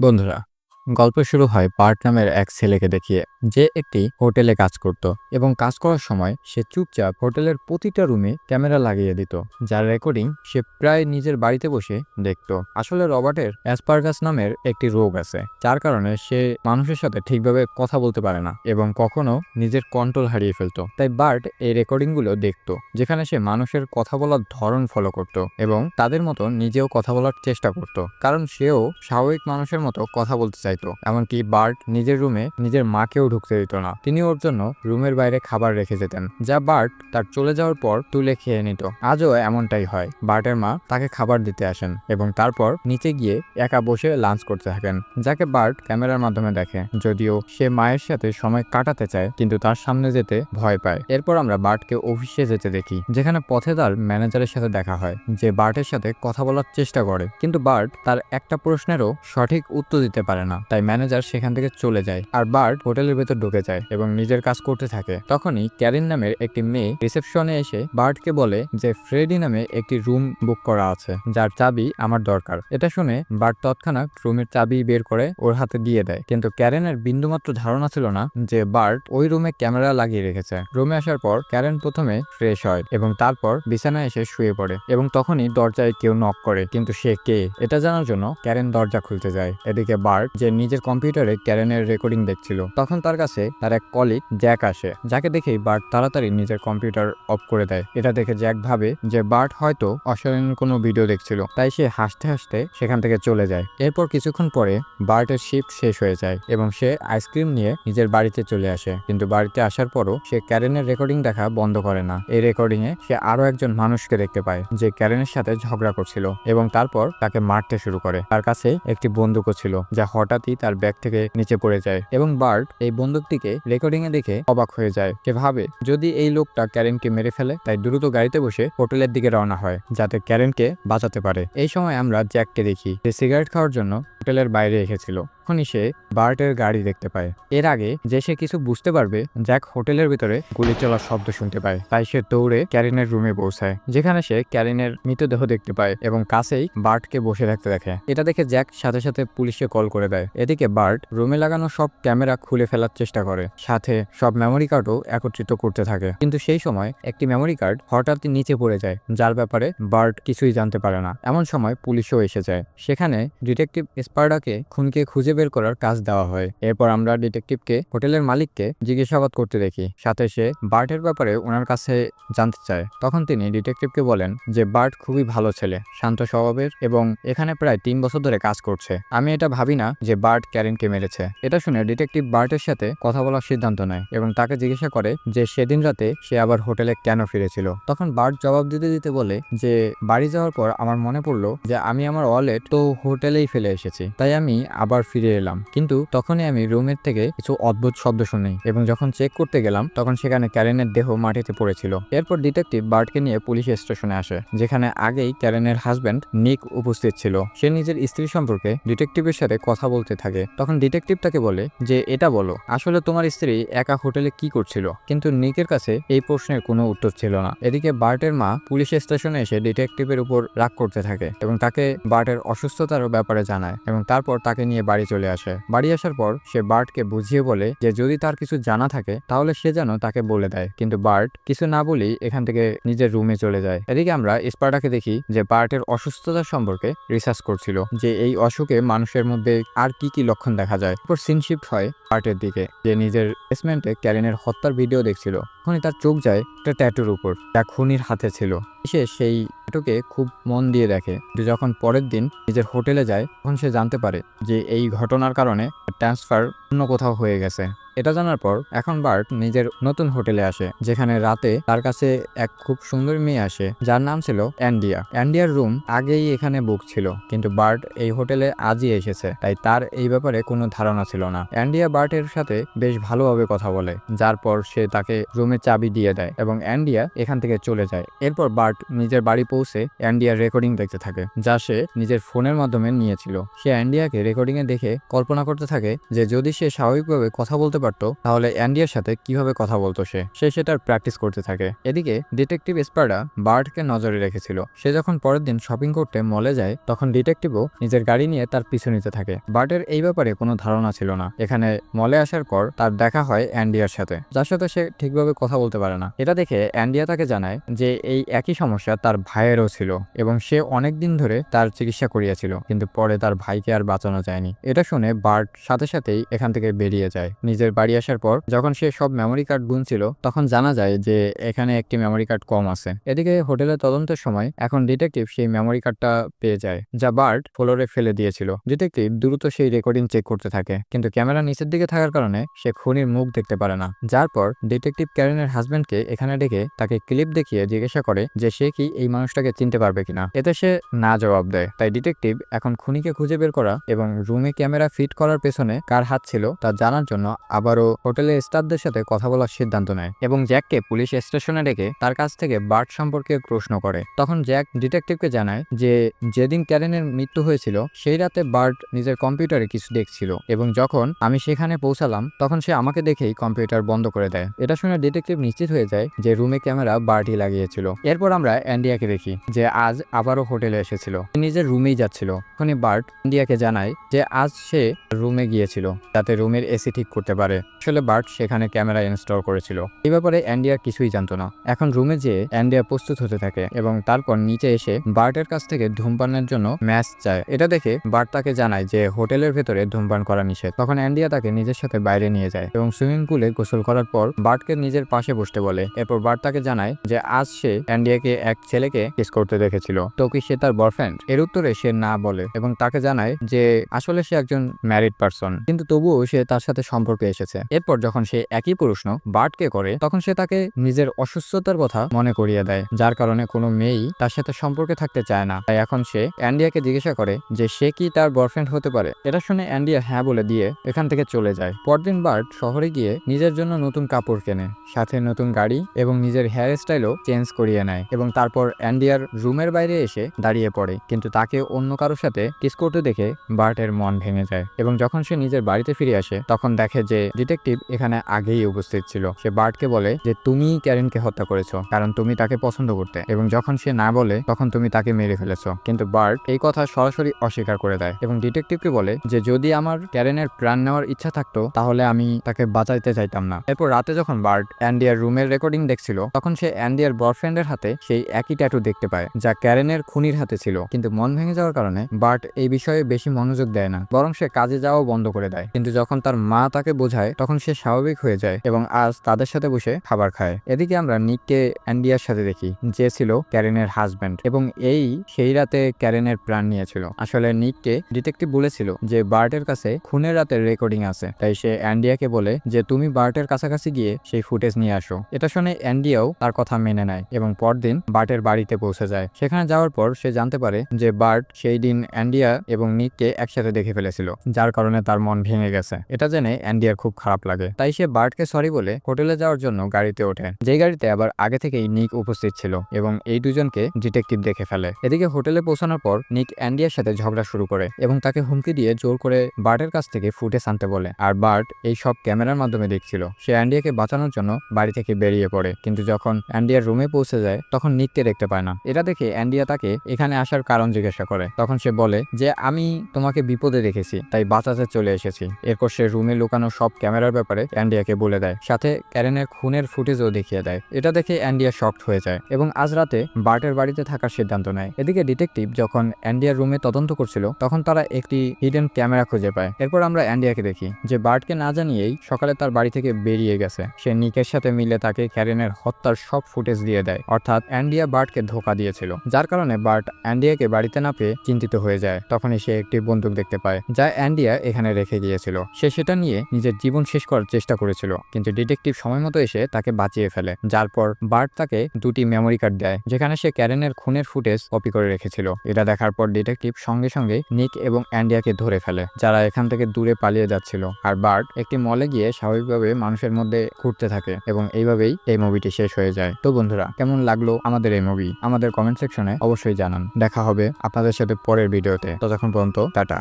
বন্ধুরা গল্প শুরু হয় পার্ট নামের এক ছেলেকে দেখিয়ে, যে একটি হোটেলে কাজ করত এবং কাজ করার সময় সে চুপচাপ হোটেলের প্রতিটা রুমে ক্যামেরা লাগিয়ে দিত, যার রেকর্ডিং সে প্রায় নিজের বাড়িতে বসে দেখত। আসলে রবার্টের অ্যাসপার্গাস নামের একটি রোগ আছে, যার কারণে সে মানুষের সাথে ঠিকভাবে কথা বলতে পারে না এবং কখনো নিজের কন্ট্রোল হারিয়ে ফেলতো। তাই বার্ট এই রেকর্ডিংগুলো দেখত, যেখানে সে মানুষের কথা বলার ধরন ফলো করত এবং তাদের মতো নিজেও কথা বলার চেষ্টা করত, কারণ সেও স্বাভাবিক মানুষের মতো কথা বলতে চাইতো। এমনকি বার্ট নিজের রুমে নিজের মাকেও ঢুকতে দিত না। তিনি ওর জন্য রুমের বাইরে খাবার রেখে যেতেন, যা বার্ট তার চলে যাওয়ার পর তুলে খেয়ে নিত। আজও এমনটাই হয়, বার্টের মা তাকে খাবার দিতে আসেন এবং তারপর নিচে গিয়ে একা বসে লাঞ্চ করতে থাকেন, যাকে বার্ট ক্যামেরার মাধ্যমে দেখে। যদিও সে মায়ের সাথে সময় কাটাতে চায়, কিন্তু তার সামনে যেতে ভয় পায়। এরপর আমরা বার্টকে অফিসে যেতে দেখি, যেখানে পথে তার ম্যানেজারের সাথে দেখা হয়, যে বার্টের সাথে কথা বলার চেষ্টা করে। কিন্তু বার্ট তার একটা প্রশ্নেরও সঠিক উত্তর দিতে পারে না। তাই ম্যানেজার সেখান থেকে চলে যায় আর বার্ট হোটেলের ভেতর ঢুকে যায় এবং নিজের কাজ করতে থাকে। তখনই ক্যারিন নামের একটি মেয়ে রিসেপশনে এসে বার্টকে বলে যে, ফ্রেডি নামে একটি রুম বুক করা আছে, যার চাবি আমার দরকার। এটা শুনে বার্ট তৎক্ষণাৎ রুমের চাবি বের করে ওর হাতে দিয়ে দেয়। কিন্তু ক্যারেনের বিন্দুমাত্র ধারণা ছিল না যে বার্ট ওই রুমে ক্যামেরা লাগিয়ে রেখেছে। রুমে আসার পর ক্যারেন প্রথমে ফ্রেশ হয় এবং তারপর বিছানায় এসে শুয়ে পড়ে এবং তখনই দরজায় কেউ নক করে, কিন্তু সে কে? এটা জানার জন্য ক্যারেন দরজা খুলতে যায়। এদিকে বার্ট যে নিজের কম্পিউটারে ক্যারেনের রেকর্ডিং দেখছিল। তখন তার কাছে তার এক কলিগ, জ্যাক আসে। যাকে দেখেই বার্ট তাড়াতাড়ি নিজের কম্পিউটার অফ করে দেয়। এটা দেখে জ্যাক ভাবে যে বার্ট হয়তো অশালীন কোনো ভিডিও দেখছিল। তাই সে হাসতে হাসতে সেখান থেকে চলে যায়। এরপর কিছুক্ষণ পরে বার্টের শিফট শেষ হয়ে যায় এবং সে আইসক্রিম নিয়ে নিজের বাড়িতে চলে আসে। কিন্তু বাড়িতে আসার পরও সে ক্যারেনের রেকর্ডিং দেখা বন্ধ করে না। এই রেকর্ডিং এ সে আরও একজন মানুষকে দেখতে পায়, যে ক্যারেনের সাথে ঝগড়া করছিল এবং তারপর তাকে মারতে শুরু করে। তার কাছে একটি বন্দুকও ছিল, যা হঠাৎই তার ব্যাগ থেকে নিচে পড়ে যায় এবং বার্ট এই বন্দুকটিকে রেকর্ডিং এ দেখে অবাক হয়ে যায়। সে ভাবে, যদি এই লোকটা ক্যারেনকে মেরে ফেলে, তাই দ্রুত গাড়িতে বসে হোটেলের দিকে রওনা হয়, যাতে ক্যারেনকে বাঁচাতে পারে। এই সময় আমরা জ্যাককে দেখি, যে সিগারেট খাওয়ার জন্য হোটেলের বাইরে এসেছিল। তখনই সে বার্টের গাড়ি দেখতে পায়। এর আগে যে সে কিছু বুঝতে পারবে, জ্যাক হোটেলের ভিতরে গুলি চলার শব্দ শুনতে পায়। তাই সে দৌড়ে ক্যারিনের রুমে পৌঁছায়, যেখানে সে ক্যারিনের মৃতদেহ দেখতে পায় এবং কাছেই বার্টকে বসে থাকতে দেখে। এটা দেখে জ্যাক সাথে সাথে পুলিশে কল করে দেয়। এদিকে বার্ট রুমে লাগানো সব ক্যামেরা খুলে ফেলার চেষ্টা করে। সাথে সব মেমোরি কার্ডও একত্রিত করতে থাকে। কিন্তু সেই সময় একটি মেমোরি কার্ড হঠাৎই নিচে পড়ে যায়, যার ব্যাপারে বার্ট কিছুই জানতে পারে না। এমন সময় পুলিশও এসে যায়। সেখানে ডিটেকটিভ স্পার্ডাকে খুনকে খুঁজে বের করার কাজ দেওয়া হয়। এরপর আমরা ডিটেকটিভকে, হোটেলের মালিককে জিজ্ঞাসাবাদ করতে দেখি। সাথে সে বার্টের ব্যাপারে ওনার কাছে জানতে চায়। তখন তিনি ডিটেকটিভকে বলেন যে, বার্ট খুবই ভালো ছেলে, শান্ত স্বভাবের এবং এখানে প্রায় তিন বছর ধরে কাজ করছে। আমি এটা ভাবি না যে বার্ট ক্যারিনকে মেরেছে। এটা শুনে ডিটেকটিভ বার্টের সাথে কথা বলার সিদ্ধান্ত নেয় এবং তাকে জিজ্ঞাসা করে যে, সেদিন রাতে সে আবার হোটেলে কেন ফিরেছিল? তখন বার্ট জবাব দিতে দিতে বলে যে, বাড়ি যাওয়ার পর আমার মনে পড়ল যে, আমি আমার ওয়ালেট তো হোটেলেই ফেলে এসেছি। তাই আমি আবার ফিরে এলাম। কিন্তু তখনই আমি রুমের থেকে কিছু অদ্ভুত শব্দ শুনি এবং যখন চেক করতে গেলাম, তখন সেখানে ক্যারেনের দেহ মাটিতে পড়েছিল। এরপর ডিটেকটিভ বার্টকে নিয়ে পুলিশ স্টেশনে আসে, যেখানে আগেই ক্যারেনের হাজব্যান্ড নিক উপস্থিত ছিল। সে নিজের স্ত্রী সম্পর্কে ডিটেকটিভের সাথে কথা বলতে থাকে। তখন ডিটেকটিভ তাকে বলে যে, এটা বলো, আসলে তোমার স্ত্রী একা হোটেলে কি করছিল? কিন্তু নিকের কাছে এই প্রশ্নের কোনো উত্তর ছিল না। এদিকে বার্টের মা পুলিশ স্টেশনে এসে ডিটেকটিভের উপর রাগ করতে থাকে এবং তাকে বার্টের অসুস্থতার ব্যাপারে জানায় এবং তারপর তাকে নিয়ে বাড়ি চলে আসে। বাড়ি আসার পর সে বার্টকে বুঝিয়ে বলে যে যদি তার কিছু জানা থাকে, তাহলে সে যেন তাকে বলে দেয়। কিন্তু বার্ট কিছু না বলেই এখান থেকে নিজের রুমে চলে যায়। এদিকে আমরা স্পার্টাকে দেখি যে বার্টের অসুস্থতা সম্পর্কে রিসার্চ করছিল, যে এই অসুখে মানুষের মধ্যে আর কি কি লক্ষণ দেখা যায়। এরপর সিনশিফট হয় বার্টের দিকে, যে নিজের বেসমেন্টে ক্যারিনের হত্যার ভিডিও দেখছিল। তখনই তার চোখ যায় একটা ট্যাটুর উপর, যা খুনির হাতে ছিল। সে সেই ট্যাটুকে খুব মন দিয়ে দেখে যখন পরের দিন নিজের হোটেলে যায়, তখন সে জানতে পারে যে এই ঘটনার কারণে ট্রান্সফার অন্য কোথাও হয়ে গেছে। এটা জানার পর এখন বার্ট নিজের নতুন হোটেলে আসে, যেখানে রাতে তার কাছে এক খুব সুন্দর মেয়ে আসে, যার নাম ছিল অ্যান্ডিয়া। অ্যান্ডিয়ার রুম আগেই এখানে বুক ছিল, কিন্তু বার্ট এই হোটেলে আজই এসেছে, তাই তার এই ব্যাপারে কোনো ধারণা ছিল না। অ্যান্ডিয়া বার্টের সাথে বেশ ভালোভাবে কথা বলে, যার পর সে তাকে রুমের চাবি দিয়ে দেয় এবং অ্যান্ডিয়া এখান থেকে চলে যায়। এরপর বার্ট নিজের বাড়ি পৌঁছে অ্যান্ডিয়ার রেকর্ডিং দেখতে থাকে, যা সে নিজের ফোনের মাধ্যমে নিয়েছিল। সে অ্যান্ডিয়াকে রেকর্ডিংয়ে দেখে কল্পনা করতে থাকে যে যদি সে স্বাভাবিকভাবে কথা বলতে পারতো, তাহলে অ্যান্ডিয়ার সাথে কীভাবে কথা বলতো সে? সে সেটার প্র্যাকটিস করতে থাকে। এদিকে ডিটেকটিভ স্পার্ডা বার্টকে নজরে রেখেছিল। সে যখন পরের দিন শপিং করতে মলে যায়, তখন ডিটেকটিভও নিজের গাড়ি নিয়ে তার পিছু নিতে থাকে। বার্টের এই ব্যাপারে কোনো ধারণা ছিল না। এখানে মলে আসার পর তার দেখা হয় অ্যান্ডিয়ার সাথে। যার সাথে সে ঠিকভাবে কথা বলতে পারে না। এটা দেখে অ্যান্ডিয়া তাকে জানায় যে এই একই সমস্যা তার ভাইয়েরও ছিল এবং সে অনেক দিন ধরে তার চিকিৎসা করিয়াছিল, কিন্তু পরে তার ভাইকে আর বাঁচানো যায়নি। এটা শুনে বার্ট সাথে সাথেই এখান থেকে বেরিয়ে যায়। নিজের বাড়ি আসার পর যখন সে সব মেমোরি কার্ড গুনছিল, তখন জানা যায় যে এখানে একটি মেমোরি কার্ড কম আছে। এদিকে হোটেলে তদন্তের সময় এখন ডিটেকটিভ সেই মেমোরি কার্ডটা পেয়ে যায়, যা বার্ট ফ্লোরে ফেলে দিয়েছিল। ডিটেকটিভ দ্রুত সেই রেকর্ডিং চেক করতে থাকে, কিন্তু ক্যামেরা নিচের দিকে থাকার কারণে সে খুনির মুখ দেখতে পারে না। যার পর ডিটেকটিভ ক্যারেনের হাজব্যান্ডকে এখানে ডেকে তাকে ক্লিপ দেখিয়ে জিজ্ঞাসা করে যে সে কি এই মানুষটাকে চিনতে পারবে কিনা। এতে সে না জবাব দেয়। তাই ডিটেকটিভ এখন খুনিকে খুঁজে বের করা এবং রুমে ক্যামেরা ফিট করার পেছনে কার হাত ছিল তা জানার জন্য আবারও হোটেলের স্টাফদের সাথে কথা বলার সিদ্ধান্ত নেয় এবং জ্যাককে পুলিশ স্টেশনে ডেকে তার কাছ থেকে বার্ট সম্পর্কে প্রশ্ন করে। তখন জ্যাক ডিটেকটিভকে জানায় যে যেদিন ক্যারেনের মৃত্যু হয়েছিল, সেই রাতে বার্ট নিজের কম্পিউটারে কিছু দেখছিল এবং যখন আমি সেখানে পৌঁছালাম, তখন সে আমাকে দেখেই কম্পিউটার বন্ধ করে দেয়। এটা শুনে ডিটেকটিভ নিশ্চিত হয়ে যায় যে রুমে ক্যামেরা বার্টই লাগিয়েছিল। এরপর আমরা অ্যান্ডিয়াকে দেখি যে আজ আবারও হোটেলে এসেছিল। নিজের রুমেই যাচ্ছিল। তখনই বার্ট ইন্ডিয়াকে জানায় যে আজ সে রুমে গিয়েছিল, যাতে রুমের এসি ঠিক করতে পারে। আসলে বার্ট সেখানে ক্যামেরা ইনস্টল করেছিল। এই ব্যাপারে অ্যান্ডিয়া কিছুই জানতো না। এখন রুমে যেয়ে অ্যান্ডিয়া প্রস্তুত হতে থাকে এবং তারপর নিচে এসে বার্টের কাছ থেকে ধূমপানের জন্য ম্যাচ চায়। এটা দেখে বার্ট তাকে জানায় যে হোটেলের ভেতরে ধূমপান করা নিষেধ। তখন অ্যান্ডিয়া তাকে নিজের সাথে বাইরে নিয়ে যায় এবং সুইমিং পুলে গোসল করার পর বার্টকে নিজের পাশে বসতে বলে। এরপর বার্ট তাকে জানায় যে আজ সে অ্যান্ডিয়াকে এক ছেলেকে কিস করতে দেখেছিল। তো কি সে তার বয়ফ্রেন্ড? এর উত্তরে সে না বলে এবং তাকে জানায় যে আসলে সে একজন ম্যারিড পারসন। কিন্তু তবুও সে তার সাথে সম্পর্কে এসেছে। এরপর যখন সে একই প্রশ্ন বার্টকে করে, তখন সে তাকে নিজের অসুস্থতার কথা মনে করিয়ে দেয়, যার কারণে কোনো মেয়েই তার সাথে সম্পর্কে থাকতে চায় না। তাই এখন সে অ্যান্ডিয়াকে জিজ্ঞাসা করে যে সে কি তার বয়ফ্রেন্ড হতে পারে। এটা শুনে অ্যান্ডিয়া হ্যাঁ বলে দিয়ে এখান থেকে চলে যায়। পরদিন বার্ট শহরে গিয়ে নিজের জন্য নতুন কাপড় কেনে, সাথে নতুন গাড়ি এবং নিজের হেয়ার স্টাইলও চেঞ্জ করিয়ে নেয় এবং তারপর অ্যান্ডিয়ার রুমের বাইরে এসে দাঁড়িয়ে পড়ে। কিন্তু তাকে অন্য কারোর সাথে কিস করতে দেখে বার্টের মন ভেঙে যায় এবং যখন সে নিজের বাড়িতে ফিরে আসে, তখন দেখে যে ডিটেকটিভ এখানে আগেই উপস্থিত ছিল। সে বার্টকে বলে যে, তুমি ক্যারেনকে হত্যা করেছ, কারণ তুমি তাকে পছন্দ করতে। এবং যখন সে না বলে, তখন তুমি তাকে মেরে ফেলেছো। কিন্তু বার্ট এই কথা সরাসরি অস্বীকার করে দেয় এবং ডিটেকটিভকে বলে যে, যদি আমার ক্যারেনের প্রাণ নেওয়ার ইচ্ছা থাকতো, তাহলে আমি তাকে বাঁচাইতে চাইতাম না। এরপর রাতে যখন বার্ট অ্যান্ডিয়ার রুমের রেকর্ডিং দেখছিল, তখন সে অ্যান্ডিয়ার বয়ফ্রেন্ডের হাতে সেই একই ট্যাটু দেখতে পায়, যা ক্যারেনের খুনির হাতে ছিল। কিন্তু মন ভেঙে যাওয়ার কারণে বার্ট এই বিষয়ে বেশি মনোযোগ দেয় না, বরং সে কাজে যাওয়াও বন্ধ করে দেয়। কিন্তু যখন তার মা তাকে বোঝায় তখন সে স্বাভাবিক হয়ে যায় এবং আজ তাদের সাথে বসে খাবার খায়। এদিকে আমরা নিককে অ্যান্ডিয়ার সাথে দেখি, যে ছিল ক্যারেনের হাজব্যান্ড এবং এই সেই রাতে ক্যারেনের প্রাণ নিয়েছিল। আসলে নিককে ডিটেকটিভ বলেছিল যে বার্টের কাছে খুনের রাতের রেকর্ডিং আছে, তাই সে অ্যান্ডিয়াকে বলে যে তুমি বার্টের কাছাকাছি গিয়ে সেই ফুটেজ নিয়ে আসো। এটা শুনে অ্যান্ডিয়াও তার কথা মেনে নেয় এবং পরদিন বার্টের বাড়িতে পৌঁছে যায়। সেখানে যাওয়ার পর সে জানতে পারে যে বার্ট সেই দিন অ্যান্ডিয়া এবং নিককে একসাথে দেখে ফেলেছিল, যার কারণে তার মন ভেঙে গেছে। এটা জেনে অ্যান্ডিয়ার খুব খারাপ লাগে। তাই সে বার্টকে সরি বলে হোটেলে যাওয়ার জন্য গাড়িতে ওঠে। যে গাড়িতে আবার আগে থেকেই নিক উপস্থিত ছিল এবং এই দুজনকে ডিটেকটিভ দেখে ফেলে। এদিকে হোটেলে পৌঁছানোর পর নিক অ্যান্ডিয়ার সাথে ঝগড়া শুরু করে এবং তাকে হুমকি দিয়ে জোর করে বার্টের কাছ থেকে ফুটেজ আনতে বলে। আর বার্ট এই সব ক্যামেরার মাধ্যমে দেখছিল। সে অ্যান্ডিয়াকে বাঁচানোর জন্য বাড়ি থেকে বেরিয়ে পড়ে। কিন্তু যখন অ্যান্ডিয়ার রুমে পৌঁছে যায়, তখন নিককে দেখতে পায় না। এটা দেখে অ্যান্ডিয়া তাকে এখানে আসার কারণ জিজ্ঞাসা করে। তখন সে বলে যে, আমি তোমাকে বিপদে রেখেছি তাই বাঁচাতে চলে এসেছি। এরপর সে রুমে লুকানো সব ক্যামেরার ব্যাপারে অ্যান্ডিয়াকে বলে দেয়। সাথে ক্যারেনের খুনের ফুটেজও দেখিয়ে দেয়। এটা দেখে অ্যান্ডিয়া শকড হয়ে যায় এবং আজ রাতে বার্টের বাড়িতে থাকার সিদ্ধান্ত নেয়। এদিকে ডিটেকটিভ যখন অ্যান্ডিয়ার রুমে তদন্ত করছিল, তখন তারা একটি হিডেন ক্যামেরা খুঁজে পায়। এরপর আমরা অ্যান্ডিয়াকে দেখি, যে বার্টকে না জানিয়েই সকালে তার বাড়ি থেকে বেরিয়ে গেছে। সে নিকের সাথে মিলে তাকে ক্যারেনের হত্যার সব ফুটেজ দিয়ে দেয়। অর্থাৎ অ্যান্ডিয়া বার্টকে ধোকা দিয়েছিল, যার কারণে বার্ট অ্যান্ডিয়াকে বাড়িতে না পেয়ে চিন্তিত হয়ে যায়। তখনই সে একটি বন্দুক দেখতে পায়, যা অ্যান্ডিয়া এখানে রেখে গিয়েছিল। সে সেটা নিয়ে নিজের জীবন শেষ করার চেষ্টা করেছিল, কিন্তু ডিটেকটিভ সময় মতো এসে তাকে বাঁচিয়ে ফেলে, যার পর বার্ট তাকে দুটি মেমোরি কার্ড দেয়, যেখানে সে ক্যারেনের খুনের ফুটেজ কপি করে রেখেছিল। এটা দেখার পর ডিটেকটিভ সঙ্গে সঙ্গে নিক এবং অ্যান্ডিয়াকে ধরে ফেলে, যারা এখান থেকে দূরে পালিয়ে যাচ্ছিল। আর বার্ট একটি মলে গিয়ে স্বাভাবিকভাবে মানুষের মধ্যে ঘুরতে থাকে এবং এইভাবেই এই মুভিটি শেষ হয়ে যায়। তো বন্ধুরা, কেমন লাগল আমাদের এই মুভি আমাদের কমেন্ট সেকশনে অবশ্যই জানান। দেখা হবে আপনাদের সাথে পরের ভিডিওতে ততক্ষণ পর্যন্ত, টাটা।